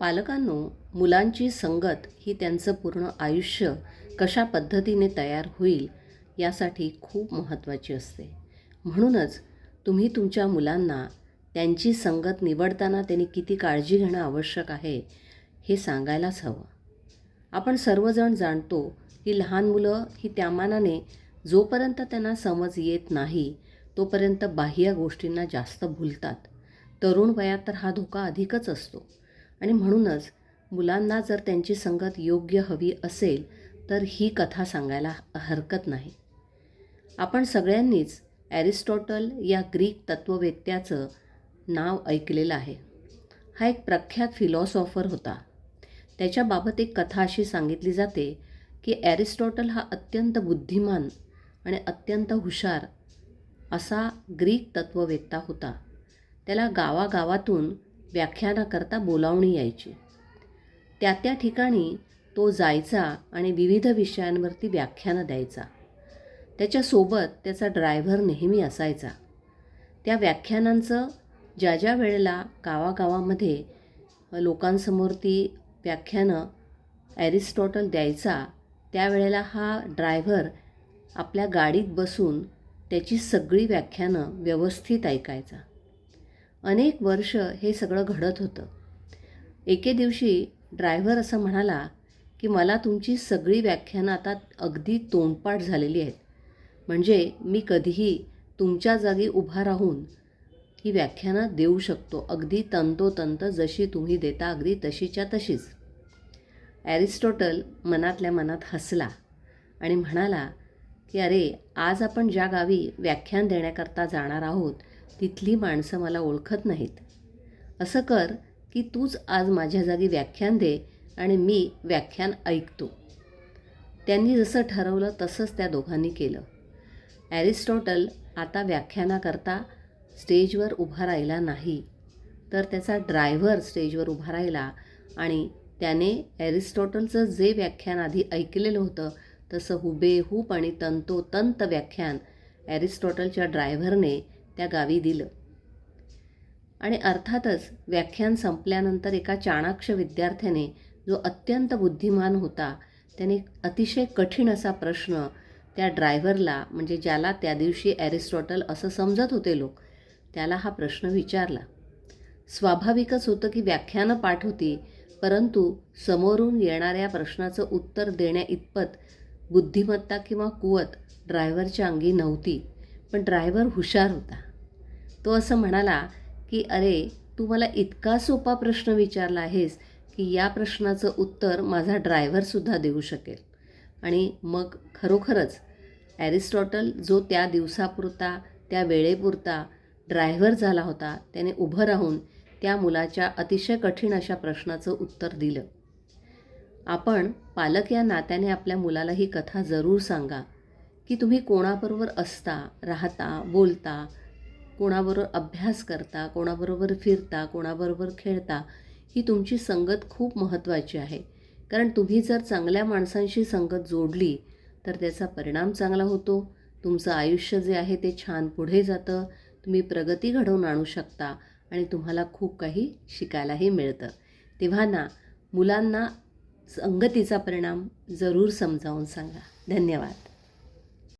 पालकांनो मुलांची संगत ही त्यांचं पूर्ण आयुष्य कशा पद्धतीने तयार होईल यासाठी खूप महत्त्वाची असते. म्हणूनच तुम्ही तुमच्या मुलांना त्यांची संगत निवडताना त्यांनी किती काळजी घेणं आवश्यक आहे हे सांगायलाच हवं. आपण सर्वजण जाणतो की लहान मुलं ही त्यामानाने जोपर्यंत त्यांना समज येत नाही तोपर्यंत बाह्य गोष्टींना जास्त भुलतात. तरुण वयात तर हा धोका अधिकच असतो. आणि म्हणूनच मुलांना जर त्यांची संगत योग्य हवी असेल तर ही कथा सांगायला हरकत नाही. आपण सगळ्यांनीच ॲरिस्टॉटल या ग्रीक तत्त्ववेत्याचं नाव ऐकलेलं आहे. हा एक प्रख्यात फिलॉसॉफर होता. त्याच्याबाबत एक कथा अशी सांगितली जाते की ॲरिस्टॉटल हा अत्यंत बुद्धिमान आणि अत्यंत हुशार असा ग्रीक तत्त्ववेत्ता होता. त्याला गावागावातून व्याख्यानाकरता बोलावणी यायची. त्या त्या ठिकाणी तो जायचा आणि विविध विषयांवरती व्याख्यानं द्यायचा. त्याच्यासोबत त्याचा ड्रायव्हर नेहमी असायचा. त्या व्याख्यानांचं ज्या ज्या वेळेला गावागावामध्ये लोकांसमोर ती व्याख्यानं ॲरिस्टॉटल द्यायचा त्यावेळेला हा ड्रायव्हर आपल्या गाडीत बसून त्याची सगळी व्याख्यानं व्यवस्थित ऐकायचा. अनेक वर्ष हे सगळं घडत होतं. एके दिवशी ड्रायव्हर असं म्हणाला की मला तुमची सगळी व्याख्यानं आता अगदी तोंडपाठ झालेली आहेत. म्हणजे मी कधीही तुमच्या जागी उभा राहून ही व्याख्यानं देऊ शकतो. अगदी तंतोतंत जशी तुम्ही देता अगदी तशीच्या तशीच. ॲरिस्टॉटल मनातल्या मनात हसला आणि म्हणाला की अरे आज आपण ज्या गावी व्याख्यान देण्याकरता जाणार आहोत तिथली माणसं मला ओळखत नाहीत. असं कर की तूच आज माझ्या जागी व्याख्यान दे आणि मी व्याख्यान ऐकतो. त्यांनी जसं ठरवलं तसंच त्या दोघांनी केलं. ॲरिस्टॉटल आता व्याख्यानाकरता स्टेजवर उभा राहिला नाही तर त्याचा ड्रायव्हर स्टेजवर उभा राहिला आणि त्याने ॲरिस्टॉटलचं जे व्याख्यान आधी ऐकलेलं होतं तसं हुबेहूब आणि तंतोतंत व्याख्यान ॲरिस्टॉटलच्या ड्रायव्हरने त्या गावी दिलं. आणि अर्थातच व्याख्यान संपल्यानंतर एका चाणाक्ष विद्यार्थ्याने जो अत्यंत बुद्धिमान होता त्याने अतिशय कठीण असा प्रश्न त्या ड्रायव्हरला म्हणजे ज्याला त्या दिवशी ॲरिस्टॉटल असं समजत होते लोक त्याला हा प्रश्न विचारला. स्वाभाविकच होतं की व्याख्यानं पाठ होती परंतु समोरून येणाऱ्या प्रश्नाचं उत्तर देण्या इतपत बुद्धिमत्ता किंवा कुवत ड्रायव्हरच्या अंगी नव्हती. पण ड्रायव्हर हुशार होता. तो असं म्हणाला की अरे तू मला इतका सोपा प्रश्न विचारला आहेस की या प्रश्नाचं उत्तर माझा ड्रायव्हरसुद्धा देऊ शकेल. आणि मग खरोखरच ॲरिस्टॉटल जो त्या दिवसापुरता त्या वेळेपुरता ड्रायव्हर झाला होता त्याने उभं राहून त्या मुलाच्या अतिशय कठीण अशा प्रश्नाचं उत्तर दिलं. आपण पालक या नात्याने आपल्या मुलाला ही कथा जरूर सांगा. की तुम्ही कोणाबरोबर असता राहता बोलता कोणाबरोबर अभ्यास करता कोणाबरोबर फिरता कोणाबरोबर खेळता ही तुमची संगत खूप महत्त्वाची आहे. कारण तुम्ही जर चांगल्या माणसांशी संगत जोडली तर त्याचा परिणाम चांगला होतो. तुमचं आयुष्य जे आहे ते छान पुढे जातं. तुम्ही प्रगती घडवून आणू शकता आणि तुम्हाला खूप काही शिकायलाही मिळतं. तेव्हा ना मुलांना संगतीचा परिणाम जरूर समजावून सांगा. धन्यवाद.